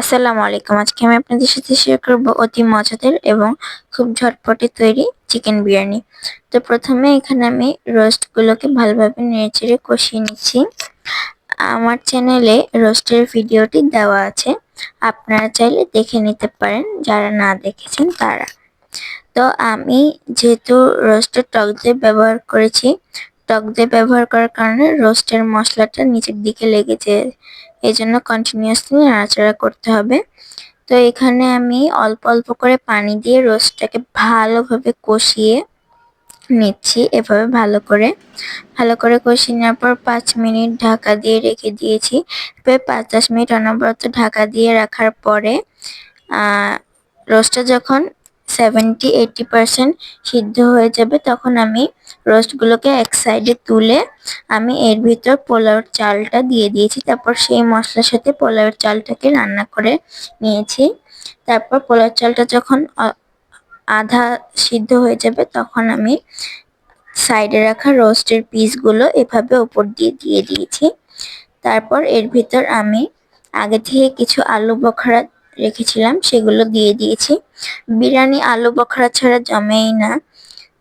আসসালামু আলাইকুম। আজকে আমি আপনাদের সাথে শেয়ার করব অতি মজাদার এবং খুব ঝটপটে তৈরি চিকেন বিরিয়ানি। তো প্রথমে এখানে আমি রোস্টগুলোকে ভালোভাবে নেড়েচেড়ে কষিয়ে নিচ্ছি। আমার চ্যানেলে রোস্টের ভিডিওটি দেওয়া আছে। আপনারা চাইলে দেখে নিতে পারেন, যারা না দেখেছেন তারা। তো আমি যেহেতু রোস্টের টক দই ব্যবহার করেছি টক দই ব্যবহার করার কারণে রোস্টের মশলাটা নিচের দিকে লেগেছে এই জন্য কন্টিনিউয়াসলি নাড়াচাড়া করতে হবে। তো এখানে আমি অল্প অল্প করে পানি দিয়ে রোস্টটাকে ভালোভাবে কষিয়ে নিচ্ছি এভাবে ভালো করে। ভালো করে কষিয়ে নেওয়ার পর পাঁচ মিনিট ঢাকা দিয়ে রেখে দিয়েছি। এভাবে পাঁচ দশ মিনিট অনবরত ঢাকা দিয়ে রাখার পরে রোস্টটা যখন সেভেন্টি এইটি পারসেন্ট সিদ্ধ হয়ে যাবে, তখন আমি রোস্টগুলোকে এক সাইডে তুলে আমি এর ভিতর পোলাওর চালটা দিয়ে দিয়েছি। তারপর সেই মশলার সাথে পোলাওয়ের চালটাকে রান্না করে নিয়েছি। তারপর পোলাওর চালটা যখন আধা সিদ্ধ হয়ে যাবে, তখন আমি সাইডে রাখা রোস্টের পিসগুলো এভাবে ওপর দিয়ে দিয়ে দিয়েছি। তারপর এর ভিতর আমি আগে থেকে কিছু আলু বখরা রেখেছিলাম, সেগুলো দিয়ে দিয়েছি। বিরিয়ানি, আলু, বখরা ছাড়া জমেই না।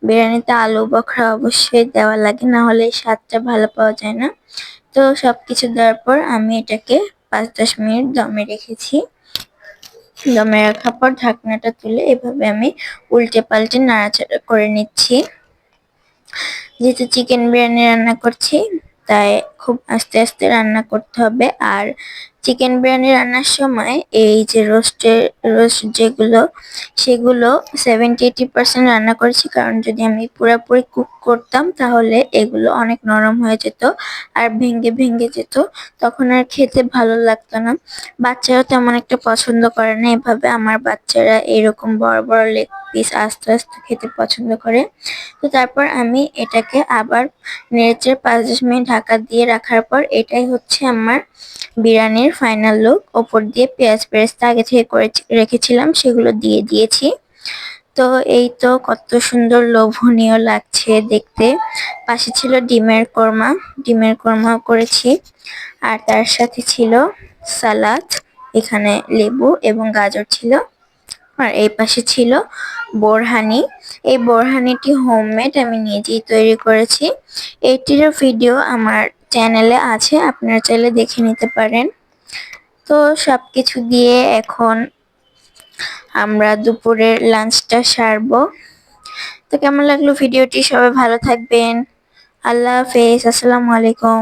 বিরিয়ানিতে আলু, বখরা অবশ্যই দেওয়া লাগে, না হলে স্বাদটা ভালো পাওয়া যায় না। তো সব কিছু দেওয়ার পর আমি এটাকে পাঁচ দশ মিনিট দমে রেখেছি। দমে রাখার পর ঢাকনাটা তুলে এভাবে আমি উল্টে পাল্টে নাড়াচাড়া করে নিচ্ছি। যেহেতু চিকেন বিরিয়ানি রান্না করছি তাই খুব আস্তে আস্তে রান্না করতে হবে। আর চিকেন বিরিয়ানি রান্নার সময় এই যে রোস্টের রোস্ট যেগুলো, সেগুলো সেভেন্টি এইটি পার্সেন্ট রান্না করেছি। কারণ যদি আমি পুরোপুরি কুক করতাম তাহলে এগুলো অনেক নরম হয়ে যেত আর ভেঙে ভেঙে যেত। তখন আর খেতে ভালো লাগতো না। বাচ্চারা তেমন একটা পছন্দ করে না। এভাবে আমার বাচ্চারা এরকম বড় বড় লেগ পিস আস্তে আস্তে খেতে পছন্দ করে। তো তারপর আমি এটাকে আবার নেড়েচেড়ে পাঁচ দশ মিনিট ঢাকা দিয়ে রাখার পর এটাই হচ্ছে আমার বিরিয়ানির ফাইনাল লুক ওপর দিয়ে পেঁয়াজ পেরেস্তা আগে থেকে করে রেখেছিলাম, সেগুলো দিয়ে দিয়েছি। তো এই তো কত সুন্দর লোভনীয় লাগছে দেখতে। পাশে ছিল ডিমের কোরমা, ডিমের কোরমাও করেছি। আর তার সাথে ছিল সালাদ, এখানে লেবু এবং গাজর ছিল। আর এই পাশে ছিল বোরহানি। এই বোরহানিটি হোমমেড আমি নিজেই তৈরি করেছি। এইটিরও ভিডিও আমার চ্যানেলে আছে, আপনারা চাইলে দেখে নিতে পারেন। তো সব কিছু দিয়ে এখন আমরা দুপুরের লাঞ্চটা সারবো। তো কেমন লাগল ভিডিওটি সবাই ভালো থাকবেন। আল্লাহ হাফেজ, আসসালামু আলাইকুম।